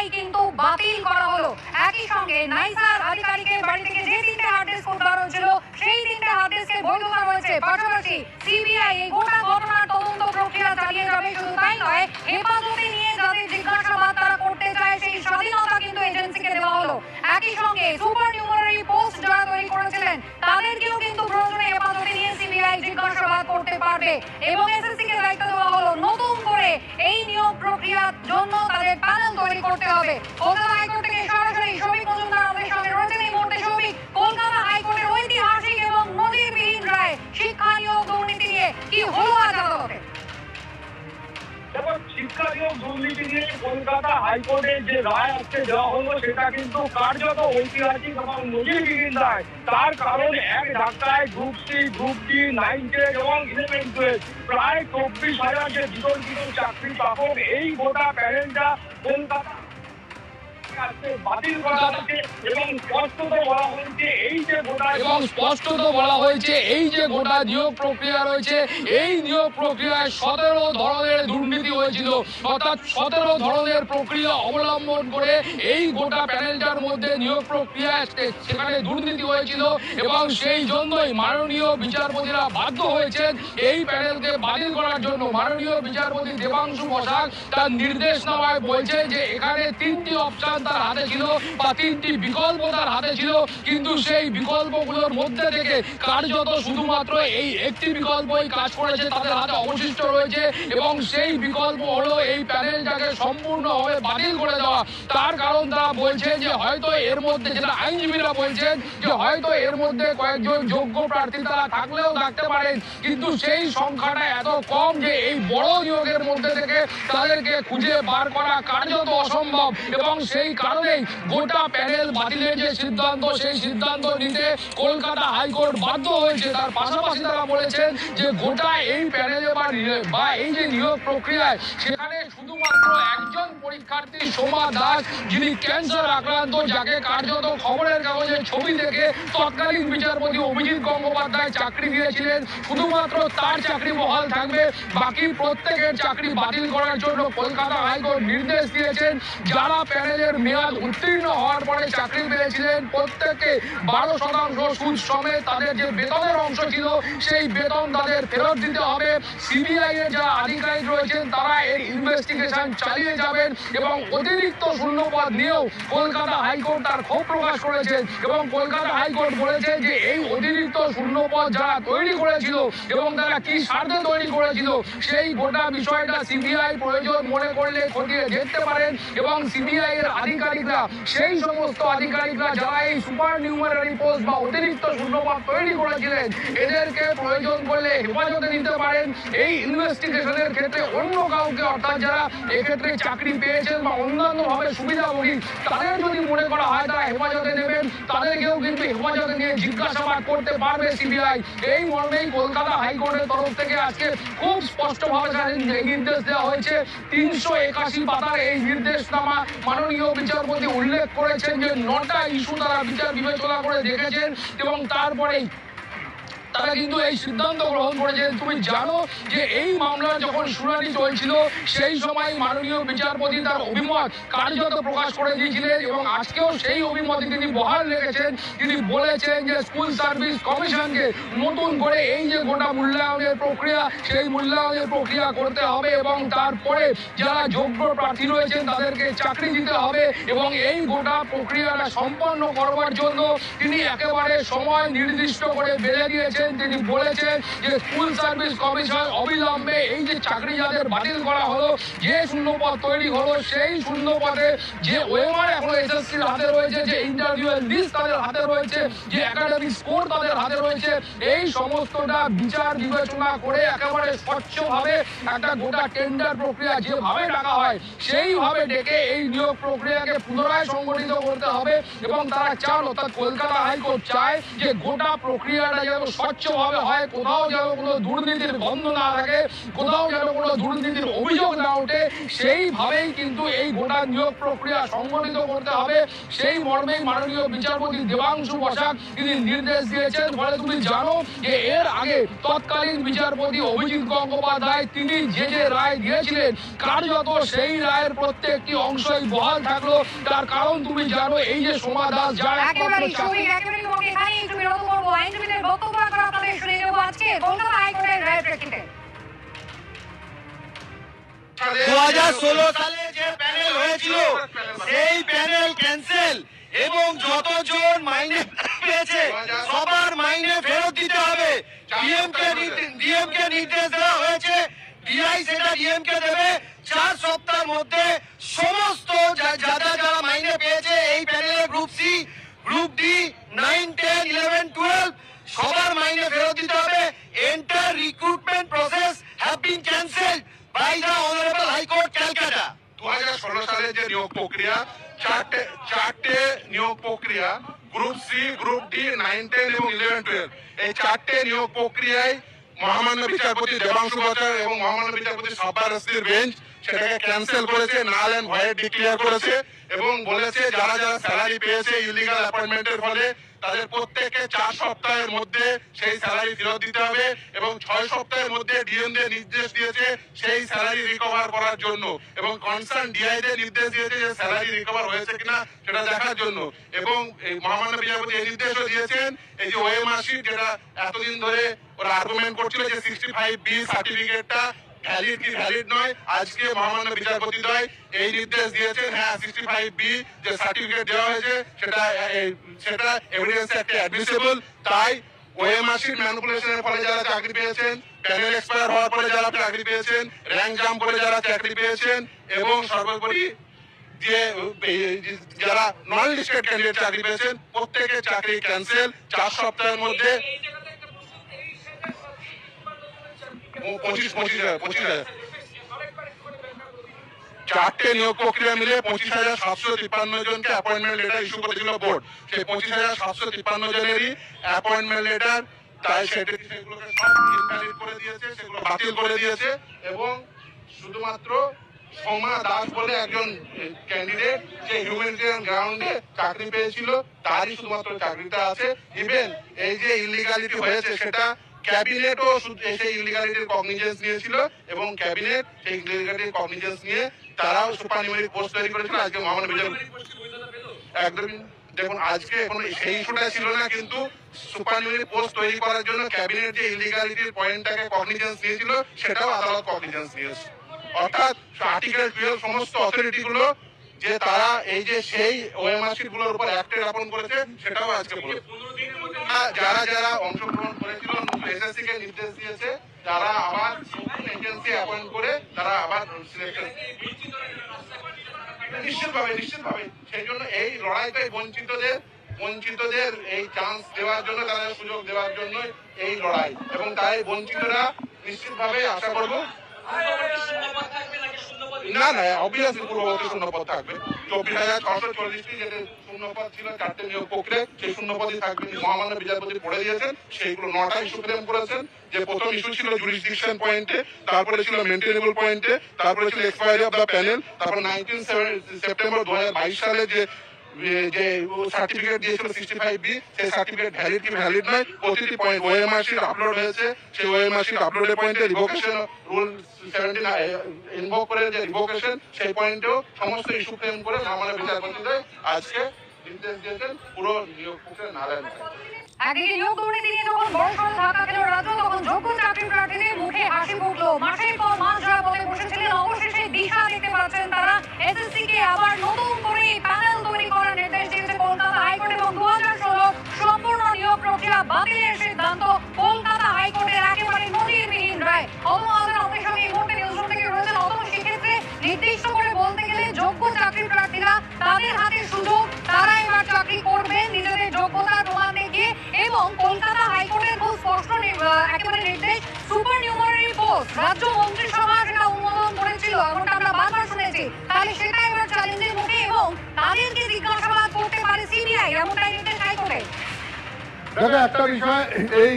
CBI কিন্তু বাতিল করা হলো। একই সঙ্গে নাইসার আধিকারিকের বাড়ি থেকে যে তিনটে হার্ড ডিস্ক উদ্ধার হয়েছিল, সেই তিনটে হার্ড ডিস্কে বৈধ করা হয়েছে পাশাপাশি সিবিআই এই গোটা ঘটনার তদন্ত প্রক্রিয়া চালিয়ে যাবে। শুধু তাই নয়, হেফাজতে নিয়ে যাদের জিজ্ঞাসাবাদ তারা করতে চায়, সেই স্বাধীনতা কিন্তু এজেন্সিকে দেওয়া হলো। একই সঙ্গে সুপার নিউমারি পোস্ট যারা তৈরি করেছিলেন, তাদেরকেও কিন্তু প্রয়োজনে হেফাজতে নিয়ে সিবিআই জিজ্ঞাসাবাদ করতে পারবে। এবং এসএসসি কে দায়িত্ব দেওয়া হলো করে এই নিয়োগ প্রক্রিয়ার জন্য তাদের প্যানেল তৈরি করতে হবে। কলকাতা সরাসরি শ্রমিক মজুমদার দুর্নীতি নিয়ে কলকাতা হাইকোর্টে যে রায় আজকে দেওয়া হলো, সেটা কিন্তু কার্যত ঐতিহাসিক এবং নজিরবিহীন রায়। তার কারণ এক ধাক্কায় group C group D nine ten এবং ইলেভেন টুয়েলভ প্রায় চব্বিশ হাজার যে বিতর্কিত চাকরি পাবক এই গোটা প্যানেলটা কলকাতা আজকে বাতিল করা হয়েছে এবং স্পষ্টত বলা হয়েছে এই যে গোটা এবং স্পষ্টত বলা হয়েছে এই যে গোটা নিয়োগ প্রক্রিয়া রয়েছে এই নিয়োগ প্রক্রিয়ায় সতেরো ধরনের দুর্নীতি হয়েছিল। অর্থাৎ সতেরো ধরনের প্রক্রিয়া অবলম্বন করে এই গোটা প্যানেলটার মধ্যে নিয়োগ প্রক্রিয়া সেখানে দুর্নীতি হয়েছিল এবং সেই জন্যই মাননীয় বিচারপতিরা বাধ্য হয়েছেন এই প্যানেলকে বাতিল করার জন্য। মাননীয় বিচারপতি দেবাংশু বসাক তার নির্দেশনামায় বলছে যে এখানে তিনটি অপশন তার হাতে ছিল বা তিনটি বিকল্প তার হাতে ছিল, কিন্তু সেই বিকল্পগুলোর মধ্যে থেকে কার্যত শুধুমাত্র এই একটি বিকল্পই কাজ করেছে, তাদের হাতে অবশিষ্ট রয়েছে এবং সেই বিকল্প হলো এই প্যানেলটাকে সম্পূর্ণভাবে বাতিল করে দেওয়া। তার কারণ তারা বলছে যে হয়তো এর মধ্যে, যেটা আইনজীবীরা বলছেন যে হয়তো এর মধ্যে কয়েকজন যোগ্য প্রার্থী তারা থাকলেও থাকতে পারেন, কিন্তু সেই সংখ্যাটা এত কম যে এই বড় নিয়োগের মধ্যে থেকে তাদেরকে খুঁজে বার করা কার্যত অসম্ভব এবং সেই কারণেই গোটা প্যানেল বাতিলের যে সিদ্ধান্ত, সেই সিদ্ধান্ত নিতে কলকাতা হাইকোর্ট বাধ্য হয়েছে। তার পাশাপাশি তারা বলেছেন যে গোটা এই প্যানেলে বা এই যে নিয়োগ প্রক্রিয়ায় শুধুমাত্র একজন পরীক্ষার্থী সোমা দাস যিনি ক্যান্সার আক্রান্ত যাকে কার্যত খবরের কাগজে ছবি দেখে তৎকালীন বিচারপতি অভিজিৎ গঙ্গোপাধ্যায় চাকরি দিয়েছিলেন। শুধুমাত্র তার চাকরি বহাল থাকবে বাকি প্রত্যেকের চাকরি বাতিল করার জন্য কলকাতা হাইকোর্ট নির্দেশ দিয়েছেন। যারা প্যানেলের মেয়াদ উত্তীর্ণ হওয়ার পরে চাকরি পেয়েছিলেন প্রত্যেককে বারো শতাংশ সুদ সমেত তাদের যে বেতনের অংশ ছিল সেই বেতন তাদের ফেরত দিতে হবে। সিবিআই এর যারা আধিকারিক রয়েছেন তারা এর ইনভেস্টিগেশন চালিয়ে যাবেন এবং অতিরিক্ত শূন্যপদ নিয়েও কলকাতা হাইকোর্ট তার ক্ষোভ প্রকাশ করেছেন এবং কলকাতা হাইকোর্ট বলেছে যে এই অতিরিক্ত শূন্যপদ যারা তৈরি করেছিল এবং তারা কি স্বার্থে তৈরি করেছিল, সেই গোটা বিষয়টা সিবিআই প্রয়োজন মনে করলে খতিয়ে দেখতে পারেন এবং সিবিআই এর আধিকারিকরা, সেই সমস্ত আধিকারিকরা যারা এই সুপার নিউমারি পোস্ট বা অতিরিক্ত শূন্যপদ তৈরি করেছিলেন, এদেরকে প্রয়োজন করলে হেফাজতে নিতে পারেন। এই ইনভেস্টিগেশনের ক্ষেত্রে অন্য কাউকে, অর্থাৎ যারা এক্ষেত্রে চাকরি পেয়েছেন বা অন্যান্য ভাবে সুবিধাভোগী তাদের যদি মনে করা হয় তারা হেফাজতে নেবেন, তাদেরকেও কিন্তু হেফাজতে নিয়ে জিজ্ঞাসাবাদ করতে পারবে সিবিআই। এই মর্মেই কলকাতা হাইকোর্টের তরফ থেকে আজকে খুব স্পষ্টভাবে নির্দেশ দেওয়া হয়েছে। তিনশো একাশি পাতার এই নির্দেশনামা মাননীয় বিচারপতি উল্লেখ করেছেন যে নটা ইস্যু তারা বিচার বিবেচনা করে দেখেছেন এবং তারপরেই তারা কিন্তু এই সিদ্ধান্ত গ্রহণ করেছেন তুমি জানো যে এই মামলা যখন শুনানি চলছিল, সেই সময় মাননীয় বিচারপতি তার অভিমত কার্যত প্রকাশ করে দিয়েছিলেন এবং আজকেও সেই অভিমত তিনি বহাল রেখেছেন। তিনি বলেছেন যে স্কুল সার্ভিস কমিশনকে নতুন করে এই যে গোটা মূল্যায়নের প্রক্রিয়া, সেই মূল্যায়নের প্রক্রিয়া করতে হবে এবং তারপরে যারা যোগ্য প্রার্থী রয়েছেন, তাদেরকে চাকরি দিতে হবে এবং এই গোটা প্রক্রিয়াটা সম্পন্ন করবার জন্য তিনি একেবারে সময় নির্দিষ্ট করে বেঁধে দিয়েছেন। তিনি বলেছেন যে স্কুল সার্ভিস কমিশন অবিলম্বে এই যে চাকরি যাদের বাতিল করা হলো, যে শূন্যপদ তৈরি হলো, সেই শূন্যপদে যে ওয়েমার এখন এসএসসির হাতে রয়েছে, যে ইন্টারভিউ লিস্ট তাদের হাতে রয়েছে, যে একাডেমিক স্কোর তাদের হাতে রয়েছে, এই সমস্তটা বিচার বিবেচনা করে একেবারে স্বচ্ছভাবে একটা গোটা টেন্ডার প্রক্রিয়া যেভাবে ডাকা হয়, সেইভাবে ডেকে এই নিয়োগ প্রক্রিয়াকে পুনরায় সংগঠিত করতে হবে এবং তারা চান অর্থাৎ কলকাতা হাইকোর্ট চায় যে গোটা প্রক্রিয়াটা যেন স্বচ্ছ স্বচ্ছভাবে হয় কোথাও যেন কোনো দুর্নীতির গন্ধ না থাকে কোথাও যেন কোনো দুর্নীতির অভিযোগ না ওঠে সেইভাবেই কিন্তু এই গোটা নিয়োগ প্রক্রিয়া সংগঠিত করতে হবে। সেই মর্মেই মাননীয় বিচারপতি দেবাংশু বসাক তিনি নির্দেশ দিয়েছেন ফলে তুমি জানো যে এর আগে তৎকালীন বিচারপতি অভিজিৎ গঙ্গোপাধ্যায় তিনি যে যে রায় দিয়েছিলেন কার্যত সেই রায়ের প্রত্যেকটি অংশই বহাল থাকল। তার কারণ তুমি জানো এই যে সোমা দাস যার একমাত্র চাকরি চার সপ্তাহের মধ্যে সমস্ত যারা যারা মাইনে পেয়েছে এই প্যানেলে group C D nine ten eleven twelve সবার মাইনে ফেরত দিতে হবে। Entire recruitment process have been cancelled by the honourable high court Calcutta দু হাজার ষোলো সালের যে নিয়োগ প্রক্রিয়া, চারটে চারটে নিয়োগ প্রক্রিয়া group C group D nine ten এবং ইলেভেন টুয়েলভ এই চারটে নিয়োগ প্রক্রিয়ায় মহামান্য বিচারপতি দেবাংশু বচার এবং মহামান্য বিচারপতি সাব্বার রসির বেঞ্চ সেটাকে ক্যান্সেল করেছে নাল অ্যান্ড ভয়েড ডিক্লেয়ার করেছে এবং বলেছে, যারা যারা স্যালারি পেয়েছে ইলিগাল অ্যাপয়েন্টমেন্টের ফলে তাদের প্রত্যেককে চার সপ্তাহের মধ্যে সেই স্যালারি ফেরত দিতে হবে এবং ছয় সপ্তাহের মধ্যে ডিএম দের নির্দেশ দিয়েছে সেই স্যালারি রিকভার করার জন্য এবং কনসার্ন ডিআই দের নির্দেশ দিয়েছে যে স্যালারি রিকভার হয়েছে কিনা সেটা দেখার জন্য। এবং মহামান্য বিচারপতি এই নির্দেশও দিয়েছেন, এই যে ওএমআর শিট যেটা এতদিন ধরে ওরা আর্গুমেন্ট করছিল যে সিক্সটি ফাইভ বি সার্টিফিকেটটা ভ্যালিড কি ভ্যালিড নয়? আজকে মহামান্য বিচারপতি দ্বয় এই নির্দেশ দিয়েছেন হ্যাঁ সিক্সটি ফাইভ বি যে সার্টিফিকেট দেওয়া হয়েছে, সেটা সেটা এভিডেন্স একটা অ্যাডমিসেবল তাই ওএমআর শিট ম্যানিপুলেশনের ফলে যারা চাকরি পেয়েছেন প্যানেল এক্সপায়ার হওয়ার পরে যারা চাকরি পেয়েছেন র্যাঙ্ক জাম্প করে যারা চাকরি পেয়েছেন, এবং সর্বোপরি যে- যারা নন লিস্টেড ক্যান্ডিডেট চাকরি পেয়েছেন, প্রত্যেকের চাকরি ক্যান্সেল চার সপ্তাহের মধ্যে চারটে নিয়োগ প্রক্রিয়া মিলে পঁচিশ হাজার সাতশো তিপ্পান্ন জনকে অ্যাপয়েন্টমেন্ট লেটার ইস্যু করেছিল বোর্ড সেই পঁচিশ হাজার সাতশো তিপ্পান্ন জনেরই অ্যাপয়েন্টমেন্ট লেটার তাই সেটা করে বাতিল করে দিয়েছে এবং শুধুমাত্র সোমা দাস বলে একজন ক্যান্ডিডেট যে হিউম্যানিটেরিয়ান গ্রাউন্ডে চাকরি পেয়েছিল, তারই শুধুমাত্র চাকরিটা আছে। ইভেন এই যে ইলিগালিটি হয়েছে, সেটা ক্যাবিনেটও সেই ইলিগালিটির কগনিজেন্স নিয়েছিল এবং ক্যাবিনেট সেই ইলিগালিটির কগনিজেন্স নিয়ে তারাও সুপার নিউমেরিক পোস্ট তৈরি করেছিল। আজকে মহামান্য বিজয় একদমই। দেখুন, আজকে এখন সেই ইস্যুটা ছিল না, কিন্তু সুপার নিউমেরিক পোস্ট তৈরি করার জন্য ক্যাবিনেট যে ইলিগালিটির পয়েন্টটাকে কগনিজেন্স নিয়েছিল, সেটাও আদালত কগনিজেন্স নিয়েছে। অর্থাৎ আর্টিকেল টুয়েলভ সমস্ত অথরিটি গুলো যে তারা এই যে সেই ওএমআরসি গুলোর উপর অ্যাক্টে রাপন করেছে সেটাও আজকে হ্যাঁ, যারা যারা অংশগ্রহণ করেছিল এসএসসি কে নির্দেশ দিয়েছে তারা আবার এজেন্সি অ্যাপয়েন্ট করে তারা আবার নিশ্চিতভাবে নিশ্চিতভাবে। সেই জন্য এই লড়াইটাই বঞ্চিতদের বঞ্চিতদের এই চান্স দেওয়ার জন্য তাদের সুযোগ দেওয়ার জন্য এই লড়াই। এবং তাই বঞ্চিতরা নিশ্চিতভাবে আশা করব না না অবভিয়াসলি পূর্ববর্তী শূন্যপদ থাকবে। চব্বিশ হাজার ছশো চল্লিশটি যে শূন্যপদ ছিল, চারটে নিয়োগ প্রক্রিয়া, সেই শূন্যপদই থাকবে। মহামান্য বিচারপতি পড়ে দিয়েছেন, সেইগুলো করেছেন। যে প্রথম ইস্যু ছিল জুরিসডিকশন পয়েন্টে তারপরে ছিল মেনটেনেবল পয়েন্টে তারপরে ছিল এক্সপায়ারি অফ দ্য প্যানেল তারপর নাইনটিন সেপ্টেম্বর দু হাজার বাইশ সালে যে যে সার্টিফিকেট দিয়েছিল সিক্সটি ফাইভ বি সেই সার্টিফিকেট ভ্যালিড কি ভ্যালিড নয়, প্রতিটি পয়েন্ট ওএমআর আপলোড হয়েছে। সেই ওএমআর আপলোডের পয়েন্টে রিভোকেশন রুল ইনভোক করে যে রিভোকেশন সেই পয়েন্টেও সমস্ত ইস্যু ক্লেম করে আজকে নির্দেশ দিয়েছেন পুরো নারায়ণ তারা। এসএসসি কে আবার নতুন করে প্যানেল তৈরি করার নির্দেশ দিয়েছে কলকাতা হাইকোর্ট এবং দু হাজার ষোলো সম্পূর্ণ নিয়োগ প্রক্রিয়া বাতিলের সিদ্ধান্ত কলকাতা হাইকোর্টের একেবারে নজিরবিহীন রায় অতম আদান আমাদের সঙ্গে এই মুহূর্তে নিউজ রুম থেকে রয়েছেন অতম সেক্ষেত্রে নির্দিষ্ট করে বলতে গেলে যোগ্য চাকরি প্রার্থীরা তাদের হাতে সুযোগ তারা এবার চাকরি করবেন নিজেদের যোগ্যতার প্রমাণ দেখিয়ে এবং কলকাতা হাইকোর্টের খুব স্পষ্ট একেবারে নির্দেশ, সুপার নিউমারি পোস্ট, রাজ্য মন্ত্রিসভা সেটা অনুমোদন করেছিল, এমনটা আমরা বারবার শুনেছি। তাহলে সেটা এবার চ্যালেঞ্জের মুখে এবং তাদেরকে জিজ্ঞাসাবাদ করতে পারে সিবিআই, এমনটাই নির্দেশ হাইকোর্টে। দেখো একটা বিষয়, এই